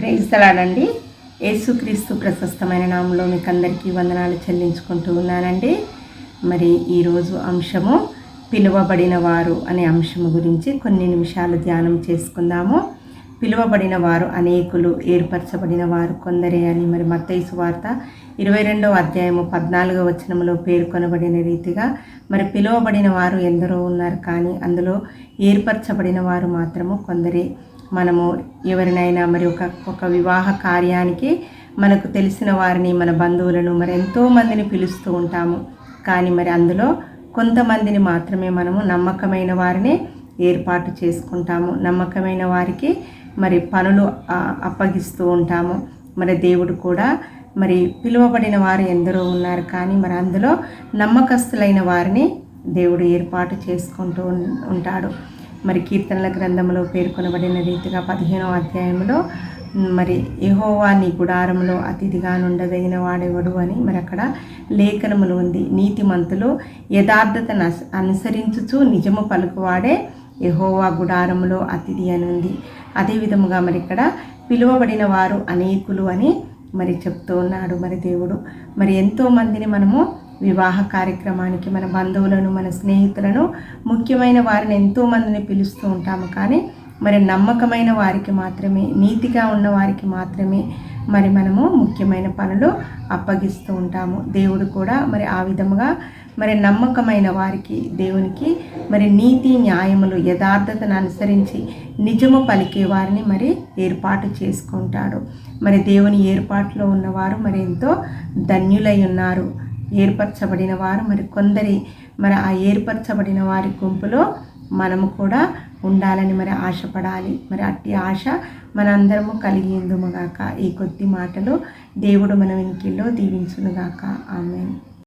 ప్రేస్తలాడండి యేసుక్రీస్తు ప్రశస్తమైన నామంలో మీకు అందరికీ వందనాలు చెల్లించుకుంటూ ఉన్నానండి. మరి ఈరోజు అంశము పిలువబడిన వారు అనే అంశము గురించి కొన్ని నిమిషాలు ధ్యానం చేసుకుందాము. పిలువబడిన వారు అనేకులు ఏర్పరచబడిన వారు కొందరే అని మరి మత్తైసు వార్త ఇరవై రెండవ అధ్యాయము పద్నాలుగో వచనంలో పేర్కొనబడిన రీతిగా మరి పిలువబడిన వారు ఎందరో ఉన్నారు కానీ అందులో ఏర్పరచబడిన వారు మాత్రము కొందరే. మనము ఎవరినైనా మరి ఒక ఒక వివాహ కార్యానికి మనకు తెలిసిన వారిని మన బంధువులను మరి ఎంతో మందిని పిలుస్తూ ఉంటాము. కానీ మరి అందులో కొంతమందిని మాత్రమే మనము నమ్మకమైన వారిని ఏర్పాటు చేసుకుంటాము. నమ్మకమైన వారికి మరి పనులు అప్పగిస్తూ ఉంటాము. మరి దేవుడు కూడా మరి పిలువబడిన వారు ఎందరో ఉన్నారు. కానీ మరి అందులో నమ్మకస్తులైన వారిని దేవుడు ఏర్పాటు చేసుకుంటూ ఉంటాడు. మరి కీర్తనల గ్రంథంలో పేర్కొనబడిన రీతిగా పదిహేనవ అధ్యాయంలో మరి యహోవా నీ గుడారంలో అతిథిగా నుండదగిన వాడెవడు అని మరి అక్కడ లేఖనములు ఉంది. నీతిమంతులు యథార్థతను అనుసరించుచు నిజము పలుకువాడే యహోవా గుడారములో అతిథి అని ఉంది. అదేవిధముగా మరి ఇక్కడ పిలువబడిన వారు అనేకులు అని మరి చెప్తూ ఉన్నాడు మరి దేవుడు. మరి ఎంతో మందిని మనము వివాహ కార్యక్రమానికి మన బంధువులను మన స్నేహితులను ముఖ్యమైన వారిని ఎంతో మందిని పిలుస్తూ ఉంటాము. కానీ మరి నమ్మకమైన వారికి మాత్రమే నీతిగా ఉన్న వారికి మాత్రమే మరి మనము ముఖ్యమైన పనులు అప్పగిస్తూ ఉంటాము. దేవుడు కూడా మరి ఆ విధముగా మరి నమ్మకమైన వారికి దేవునికి మరి నీతి న్యాయములు యథార్థతను అనుసరించి నిజము పలికే వారిని మరి ఏర్పాటు చేసుకుంటాడు. మరి దేవుని ఏర్పాటులో ఉన్నవారు మరి ఎంతో ధన్యులై ఉన్నారు. ఏర్పరచబడిన వారు. మరి కొందరి మరి ఆ ఏర్పరచబడిన వారి గుంపులో మనము కూడా ఉండాలని మరి ఆశపడాలి. మరి అట్టి ఆశ మనందరము కలిగి ఉందుముగాక ఈ కొద్ది మాటలు దేవుడు మన వెనుకల్లో దీవించునుగాక ఆమె